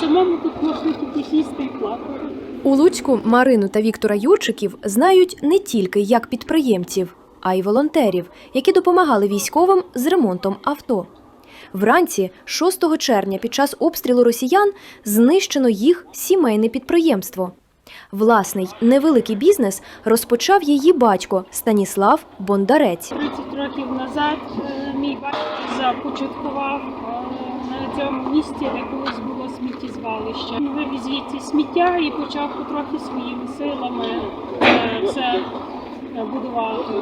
самому тут можна тільки сісти і плакати. У Луцьку Марину та Віктора Юрчиків знають не тільки як підприємців, а й волонтерів, які допомагали військовим з ремонтом авто. Вранці, 6 червня, під час обстрілу росіян знищено їх сімейне підприємство. Власний невеликий бізнес розпочав її батько Станіслав Бондарець. 30 років назад е, мій батько започаткував е, на цьому місці, де колись було сміттєзвалище. Він вивіз звідси сміття і почав потрохи своїми силами е, це будувати.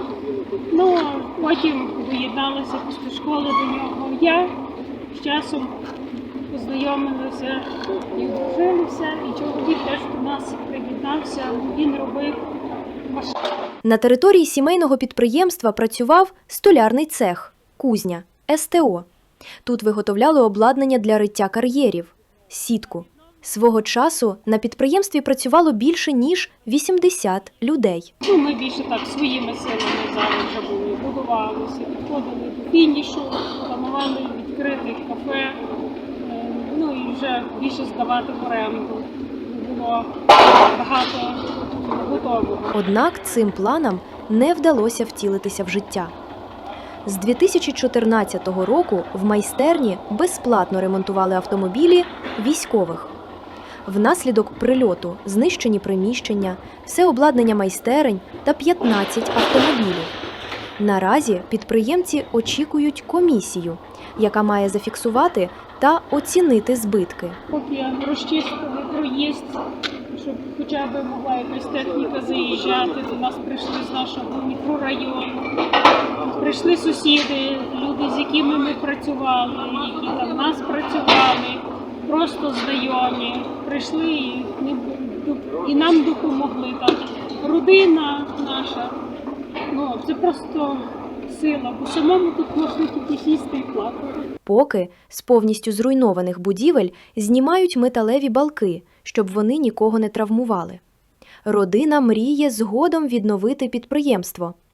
Ну, потім доєдналася після школи до нього. Я з часом познайомилася і одружилися, і чоловік теж до нас приєднався. Він робив машини. На території сімейного підприємства працював столярний цех, кузня, СТО. Тут виготовляли обладнання для риття кар'єрів, сітку. Свого часу на підприємстві працювало більше ніж 80 людей. Ну, ми більше так своїми силами зараз вже були, будувалися, підходили до фінішу, планували більше здавати в оренду. Було багато готового. Однак цим планам не вдалося втілитися в життя. З 2014 року в майстерні безплатно ремонтували автомобілі військових. Внаслідок прильоту знищені приміщення, все обладнання майстерень та 15 автомобілів. Наразі підприємці очікують комісію, яка має зафіксувати та оцінити збитки. Поки розчистили проїзд, щоб хоча б могла якась техніка заїжджати. До нас прийшли з нашого мікрорайону. Прийшли сусіди, люди, з якими ми працювали, які там нас працювали, просто знайомі. Прийшли і, і нам допомогли. Так. Родина наша. Ну, це просто сила, бо самому тут можна тільки сісти і плакати. Поки з повністю зруйнованих будівель знімають металеві балки, щоб вони нікого не травмували. Родина мріє згодом відновити підприємство,